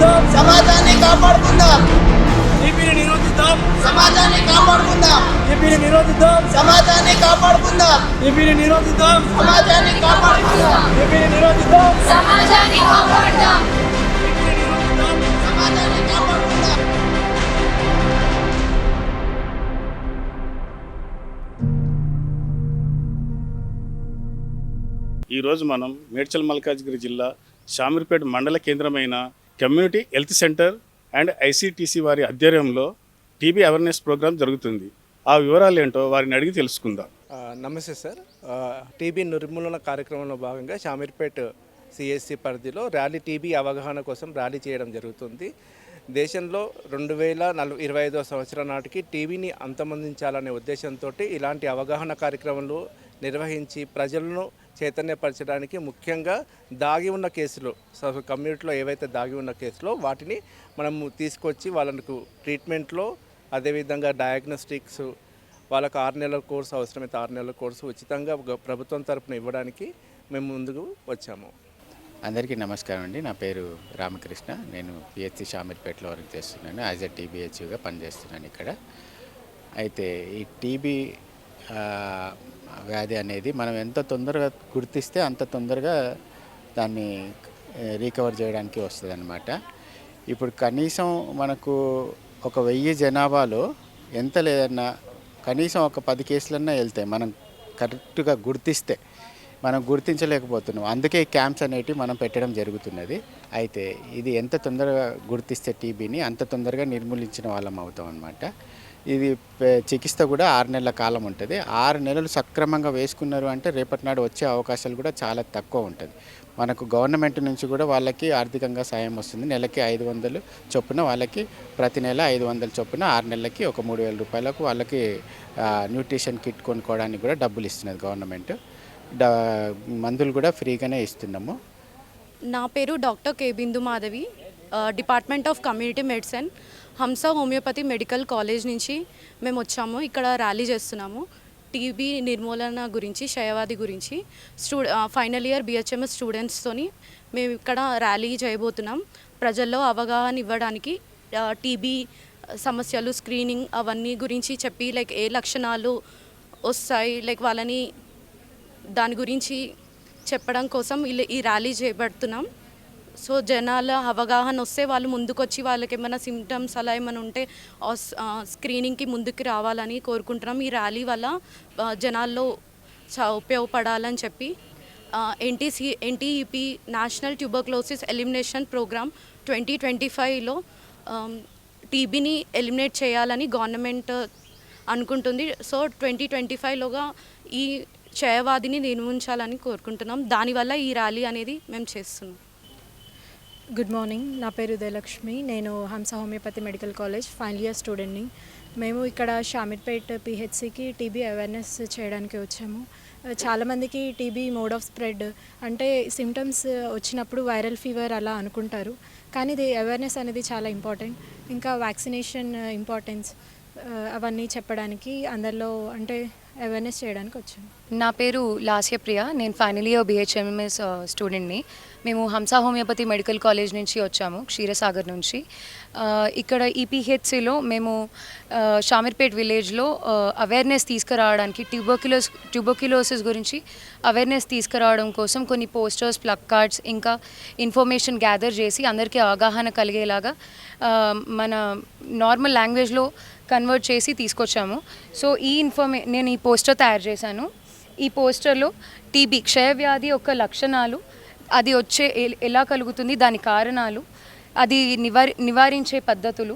నిరోధిద్దాం. సమాజాన్ని కాపాడుకుందాం. టీబీని నిరోధిద్దాం. సమాజాన్ని కాపాడుకుందాం. టీబీని నిరోధిద్దాం. సమాజాన్ని కాపాడుకుందాం. టీబీని నిరోధిద్దాం. సమాజాన్ని కాపాడుకుందాం. టీబీని నిరోధిద్దాం. సమాజాన్ని కాపాడదాం సమాజాన్ని కాపాడుకుందాం. ఈరోజు మనం మేడ్చల్ మల్కాజ్గిరి జిల్లా షామీర్పేట మండల కేంద్రమైన community health centre and ICTC వారి ఆధ్వర్యంలో టీబీ అవేర్నెస్ ప్రోగ్రాం జరుగుతుంది. ఆ వివరాలు ఏంటో వారిని అడిగి తెలుసుకుందాం. నమస్తే సార్. టీబీ నిర్మూలన కార్యక్రమంలో భాగంగా షామీర్పేట్ సిఎస్సి పరిధిలో ర్యాలీ టీబీ అవగాహన కోసం ర్యాలీ చేయడం జరుగుతుంది. దేశంలో రెండు వేల నలభై ఇరవై ఐదో సంవత్సరం నాటికి టీవీని అంతమొందించాలనే ఉద్దేశంతో ఇలాంటి అవగాహన కార్యక్రమాలు నిర్వహించి ప్రజలను చైతన్యపరచడానికి ముఖ్యంగా దాగి ఉన్న కేసులు సో కమ్యూనిటీలో ఏవైతే దాగి ఉన్న కేసులో వాటిని మనము తీసుకొచ్చి వాళ్ళకు ట్రీట్మెంట్లో అదేవిధంగా డయాగ్నోస్టిక్స్ వాళ్ళకు ఆరు నెలల కోర్సు అవసరమైతే ఆరు నెలల కోర్సు ఉచితంగా ప్రభుత్వం తరపున ఇవ్వడానికి మేము ముందుకు వచ్చాము. అందరికీ నమస్కారం అండి. నా పేరు రామకృష్ణ. నేను పిహెచ్సి షామీర్పేటలో వర్క్ చేస్తున్నాను. యాజ్ ఎ టీబీహెచ్గా పనిచేస్తున్నాను ఇక్కడ. అయితే ఈ టీబీ వ్యాధి అనేది మనం ఎంత తొందరగా గుర్తిస్తే అంత తొందరగా దాన్ని రీకవర్ చేయడానికి వస్తుంది అనమాట ఇప్పుడు కనీసం మనకు ఒక వెయ్యి జనాభాలో ఎంత లేదన్నా కనీసం ఒక పది కేసులన్నా వెళ్తాయి మనం కరెక్ట్గా గుర్తిస్తే మనం గుర్తించలేకపోతున్నాం. అందుకే క్యాంప్స్ అనేటివి మనం పెట్టడం జరుగుతున్నది. అయితే ఇది ఎంత తొందరగా గుర్తిస్తే టీబీని అంత తొందరగా నిర్మూలించిన వాళ్ళం అవుతాం అనమాట ఇది చికిత్స కూడా ఆరు నెలల కాలం ఉంటుంది. ఆరు నెలలు సక్రమంగా వేసుకున్నారు అంటే రేపటి నాడు వచ్చే అవకాశాలు కూడా చాలా తక్కువ ఉంటుంది. మనకు గవర్నమెంట్ నుంచి కూడా వాళ్ళకి ఆర్థికంగా సాయం వస్తుంది. నెలకి ఐదు వందలు చొప్పున వాళ్ళకి ప్రతి నెల ఐదు వందల చొప్పున ఆరు నెలలకి ఒక మూడు వేల రూపాయలకు వాళ్ళకి న్యూట్రిషన్ కిట్ కొనుక్కోవడానికి కూడా డబ్బులు ఇస్తున్నది గవర్నమెంట్. డ మందులు కూడా ఫ్రీగానే ఇస్తున్నాము. నా పేరు doctor K Bindu Madhavi. Department of community medicine Hamsa homoeopathy medical college నుంచి మేము వచ్చాము. ఇక్కడ ర్యాలీ చేస్తున్నాము. టీబీ నిర్మూలన గురించి క్షయవాది గురించి స్టూ ఫైనల్ ఇయర్ బిహెచ్ఎంఎస్ స్టూడెంట్స్తోని మేము ఇక్కడ ర్యాలీ చేయబోతున్నాం. ప్రజల్లో అవగాహన ఇవ్వడానికి టీబీ సమస్యలు స్క్రీనింగ్ అవన్నీ గురించి చెప్పి లైక్ ఏ లక్షణాలు వస్తాయి లైక్ వాళ్ళని దాని గురించి చెప్పడం కోసం ఇలా- ఈ ర్యాలీ చేపడుతున్నాం. సో జనాల అవగాహన వస్తే వాళ్ళు ముందుకొచ్చి వాళ్ళకి ఏమైనా సిమ్టమ్స్ అలా ఏమైనా ఉంటే స్క్రీనింగ్కి ముందుకు రావాలని కోరుకుంటున్నాం. ఈ ర్యాలీ వల్ల జనాల్లో ఉపయోగపడాలని చెప్పి NTC NTEP national tuberculosis elimination programme twenty twenty ఫైవ్లో టీబీని ఎలిమినేట్ చేయాలని గవర్నమెంట్ అనుకుంటుంది. సో ట్వంటీ ట్వంటీ ఫైవ్లోగా ఈ క్షయవాదిని నిర్మించాలని కోరుకుంటున్నాం. దానివల్ల ఈ ర్యాలీ అనేది మేము చేస్తున్నాం. Good morning. నా పేరు ఉదయలక్ష్మి. నేను Hamsa homoeopathy medical college final year స్టూడెంట్ని. మేము ఇక్కడ షామిర్పేట్ పిహెచ్సికి టీబీ అవేర్నెస్ చేయడానికి వచ్చాము. చాలామందికి టీబీ మోడ్ ఆఫ్ స్ప్రెడ్ అంటే సిమ్టమ్స్ వచ్చినప్పుడు వైరల్ ఫీవర్ అలా అనుకుంటారు. కానీ ఇది అవేర్నెస్ అనేది చాలా ఇంపార్టెంట్. ఇంకా వ్యాక్సినేషన్ ఇంపార్టెన్స్ అవన్నీ చెప్పడానికి అందరిలో అంటే అవేర్నెస్ చేయడానికి వచ్చాను. నా పేరు లాస్య ప్రియ. నేను ఫైనల్ ఇయర్ బిహెచ్ఎంఎస్ స్టూడెంట్ని మేము హంస హోమియోపతి మెడికల్ కాలేజ్ నుంచి వచ్చాము క్షీరసాగర్ నుంచి. Uh, ఇక్కడ ఈపీహెచ్సిలో మేము uh, షామీర్పేట్ విలేజ్లో అవేర్నెస్ uh, తీసుకురావడానికి ట్యూబోక్యులోస్ ట్యూబోక్యులోసిస్ గురించి అవేర్నెస్ తీసుకురావడం కోసం కొన్ని పోస్టర్స్ ప్లగ్ కార్డ్స్ ఇంకా ఇన్ఫర్మేషన్ గ్యాదర్ చేసి అందరికీ అవగాహన కలిగేలాగా మన నార్మల్ లాంగ్వేజ్లో కన్వర్ట్ చేసి తీసుకొచ్చాము. సో ఈ ఇన్ఫర్మే నేను ఈ పోస్టర్ తయారు చేశాను. ఈ పోస్టర్లో టీబీ క్షయవ్యాధి యొక్క లక్షణాలు అది వచ్చే ఎలా కలుగుతుంది దాని కారణాలు అది నివారి నివారించే పద్ధతులు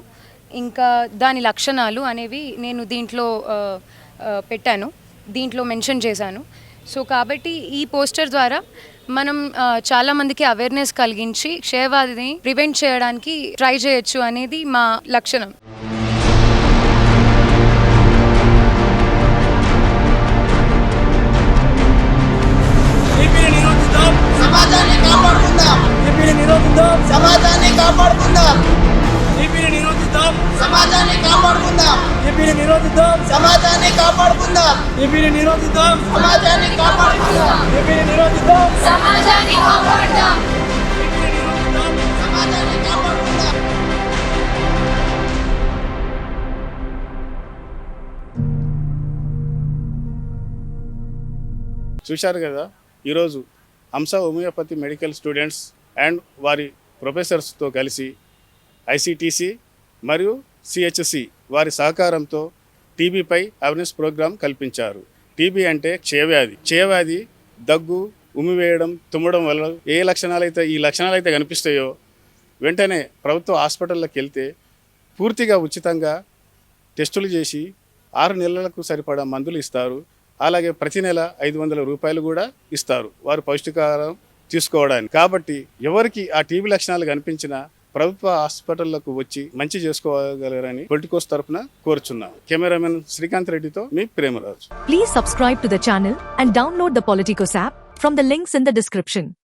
ఇంకా దాని లక్షణాలు అనేవి నేను దీంట్లో పెట్టాను. దీంట్లో మెన్షన్ చేశాను. సో కాబట్టి ఈ పోస్టర్ ద్వారా మనం చాలామందికి అవేర్నెస్ కలిగించి క్షయవాదిని ప్రివెంట్ చేయడానికి ట్రై చేయొచ్చు అనేది మా లక్షణం. కాపాడుకుందాం. కాపాడుకుందాం. కాపాడుకుందాం. సమాజాన్ని కాపాడుకుందాం. చూశారు కదా ఈరోజు హంస హోమియోపతి మెడికల్ స్టూడెంట్స్ అండ్ వారి ప్రొఫెసర్స్తో కలిసి ఐసిటీసీ మరియు సిహెచ్సి వారి సహకారంతో టీబీపై అవేర్నెస్ ప్రోగ్రాం కల్పించారు. టీబీ అంటే క్షయవ్యాధి. క్షయవ్యాధి దగ్గు ఉమ్మివేయడం తుమ్మడం వల్ల ఏ లక్షణాలు అయితే ఈ లక్షణాలు అయితే కనిపిస్తాయో వెంటనే ప్రభుత్వ హాస్పిటల్లోకి వెళ్తే పూర్తిగా ఉచితంగా టెస్టులు చేసి ఆరు నెలలకు సరిపడా మందులు ఇస్తారు. అలాగే ప్రతి నెల ఐదు వందల రూపాయలు కూడా ఇస్తారు వారు పౌష్టికాహారం తీసుకోవడానికి. కాబట్టి ఎవరికి ఆ టీబీ లక్షణాలు కనిపించినా ప్రభుత్వ హాస్పిటల్లోకి వచ్చి మంచి చేసుకోగలరని పొలిటికోస్ తరఫున కోరుచున్నాను. కెమెరామెన్ శ్రీకాంత్ రెడ్డితో మీ Premaraju. Please subscribe to the and download the Politicos app from the links in the description